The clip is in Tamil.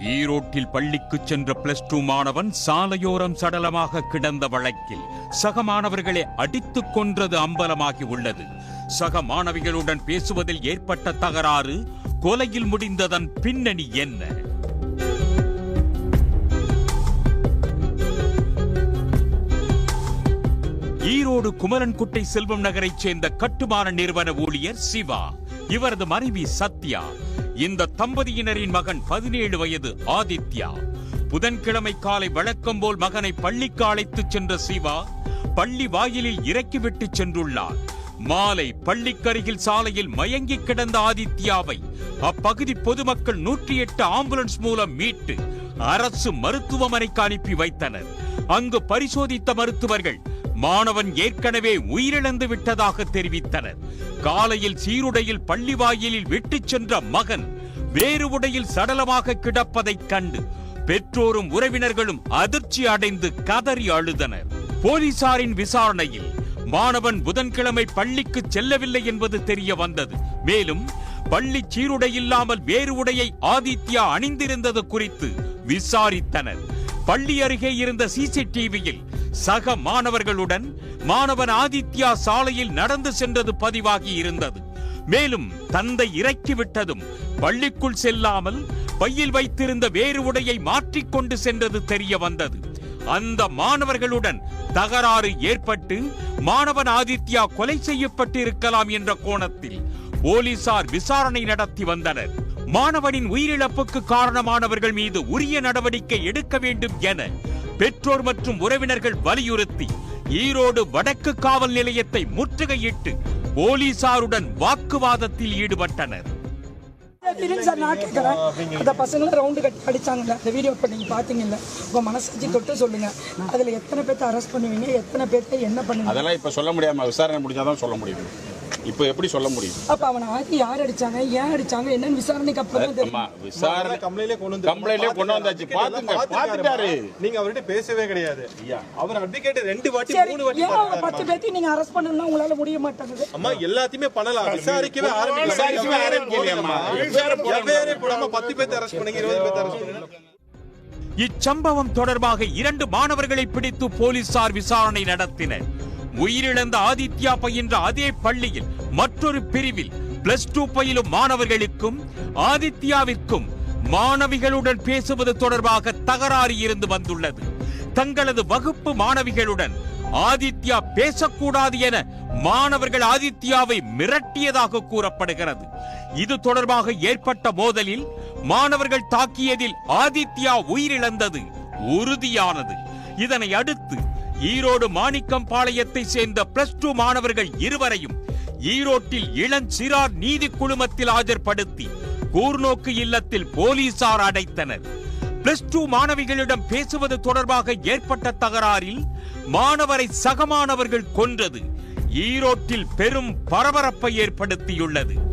ஈரோட்டில் பள்ளிக்கு சென்ற பிளஸ் டூ மாணவன் சாலையோரம் சடலமாக கிடந்த வழக்கில் சக மாணவர்களை அடித்துக் கொன்றது அம்பலமாகி உள்ளது. சக மாணவிகளுடன் பேசுவதில் ஏற்பட்ட தகராறு கொலையில் முடிந்ததன் பின்னணி என்ன? ஈரோடு குமரன்குட்டை செல்வம் நகரைச் சேர்ந்த கட்டுமான நிறுவன ஊழியர் சிவா இவரது மனைவி சத்யா இந்த தம்பதியினரின் மகன் பதினேழு வயது ஆதித்யா. புதன்கிழமை காலை வழக்கம் போல் மகனை பள்ளிக்கு அழைத்துச் சென்ற சிவா பள்ளி வாயிலில் இறக்கிவிட்டு சென்றுள்ளார். மாலை பள்ளிக்கருகில் சாலையில் மயங்கி கிடந்த ஆதித்யாவை அப்பகுதி பொதுமக்கள் நூற்றி எட்டு ஆம்புலன்ஸ் மூலம் மீட்டு அரசு மருத்துவமனைக்கு அனுப்பி வைத்தனர். அங்கு பரிசோதித்த மருத்துவர்கள் மாணவன் ஏற்கனவே உயிரிழந்து விட்டதாக தெரிவித்தனர். காலையில் சீருடையில் பள்ளி வாயிலில் விட்டுச் சென்ற மகன் வேறு உடையில் சடலமாக கிடப்பதைக் கண்டு பெற்றோரும் உறவினர்களும் அதிர்ச்சி அடைந்து கதறி அழுதனர். போலீசாரின் விசாரணையில் மாணவன் புதன்கிழமை பள்ளிக்கு செல்லவில்லை என்பது தெரிய வந்தது. மேலும் பள்ளி சீருடை இல்லாமல் வேறு உடையை ஆதித்யா அணிந்திருந்தது குறித்து விசாரித்தனர். பள்ளி அருகே இருந்த சிசிடிவியில் சக மாணவர்களுடன் மாணவன் ஆதித்யா சாலையில் நடந்து சென்றது பதிவாகி இருந்தது. மேலும் தந்தை இறக்கிவிட்டதும் பள்ளிக்குள் செல்லாமல் பையில் வைத்திருந்த வேறு உடையை மாற்றிக்கொண்டு சென்றது தெரிய வந்தது. அந்த மாணவர்களுடன் தகராறு ஏற்பட்டு மாணவன் ஆதித்யா கொலை செய்யப்பட்டிருக்கலாம் என்ற கோணத்தில் போலீசார் விசாரணை நடத்தி வந்தனர். மாணவனின் உயிரிழப்புக்கு காரணமானவர்கள் மீது உரிய நடவடிக்கை எடுக்க வேண்டும் என பெற்றோர் மற்றும் உறவினர்கள் வலியுறுத்தி ஈரோடு வடக்கு காவல் நிலையத்தை முற்றுகையிட்டு போலீசாருடன் வாக்குவாதத்தில் ஈடுபட்டனர். இருங்க சார் நான் கேட்குறேன் அந்த பசங்களை ரவுண்டு கட்டி அடிச்சாங்கல்ல. அந்த வீடியோ இப்போ நீங்கள் பார்த்தீங்கல்ல உங்கள் மனசாட்சி தொட்டு சொல்லுங்கள் அதில் எத்தனை பேர்த்த அரெஸ்ட் பண்ணுவீங்க? எத்தனை பேர்த்த என்ன பண்ணுவீங்க? அதெல்லாம் இப்போ சொல்ல முடியாம விசாரணை முடிஞ்சாதான் சொல்ல முடியும். இப்போ எப்படி சொல்ல முடியும்? அப்போ அவனை ஆக்கி யார் அடிச்சாங்க? ஏன் அடிச்சாங்க? என்னன்னு விசாரணைக்கு அப்புறம் விசாரணை கம்ப்ளைண்ட்லயே கொண்டு வந்து கம்ப்ளைண்ட்லயே கொண்டு வந்தாச்சு. பாத்துங்க பாத்துட்டாரு. நீங்க அவர்கிட்ட பேசவே கிடையாது. அவர் அட்வொகேட் ரெண்டு வாட்டி மூணு வாட்டி ஏன் பத்து பேர்த்தையும் நீங்கள் அரெஸ்ட் பண்ணணும்னா உங்களால முடிய மாட்டேங்குது? அம்மா எல்லாத்தையுமே பண்ணலாம். விசாரிக்கவே ஆரம்பிக்கல. விசாரிக்கவே ஆரம்பிக்கலையேம்மா. போடாம பத்து பேர்த்த அரெஸ்ட் பண்ணுங்க இருபது பேர்த்த அரெஸ்ட் பண்ணுங்க இச்சம்பவம் தொடர்பாக இரண்டு மாணவர்களை பிடித்து போலீசார் விசாரணை நடத்தினர். உயிரிழந்த ஆதித்யா பயின்ற அதே பள்ளியில் மற்றொரு பிரிவில் பிளஸ் டூ பயிலும் மாணவர்களுக்கும் ஆதித்யாவிற்கும் மாணவிகளுடன் பேசுவது தொடர்பாக தகராறு இருந்து வந்துள்ளது. தங்களது வகுப்பு மாணவிகளுடன் ஆதித்யா பேசக்கூடாது என மாணவர்கள் ஆதித்யாவை மிரட்டியதாக கூறப்படுகிறது. இது தொடர்பாக ஏற்பட்ட மோதலில் மாணவர்கள் தாக்கியதில் ஆதித்யா உயிரிழந்தது உறுதியானது. இதனை அடுத்து ஈரோடு மாணிக்கம்பாளையத்தை சேர்ந்த பிளஸ் டூ மாணவர்கள் இருவரையும் ஈரோட்டில் இளஞ்சிறார் நீதி குழுமத்தில் ஆஜர்படுத்தி கூர்நோக்கு இல்லத்தில் போலீசார் அடைத்தனர். பிளஸ் டூ மாணவிகளிடம் பேசுவது தொடர்பாக ஏற்பட்ட தகராறில் மாணவரை சக மாணவர்கள் கொன்றது. ஈரோட்டில் பெரும் பரபரப்பை ஏற்படுத்தியுள்ளது.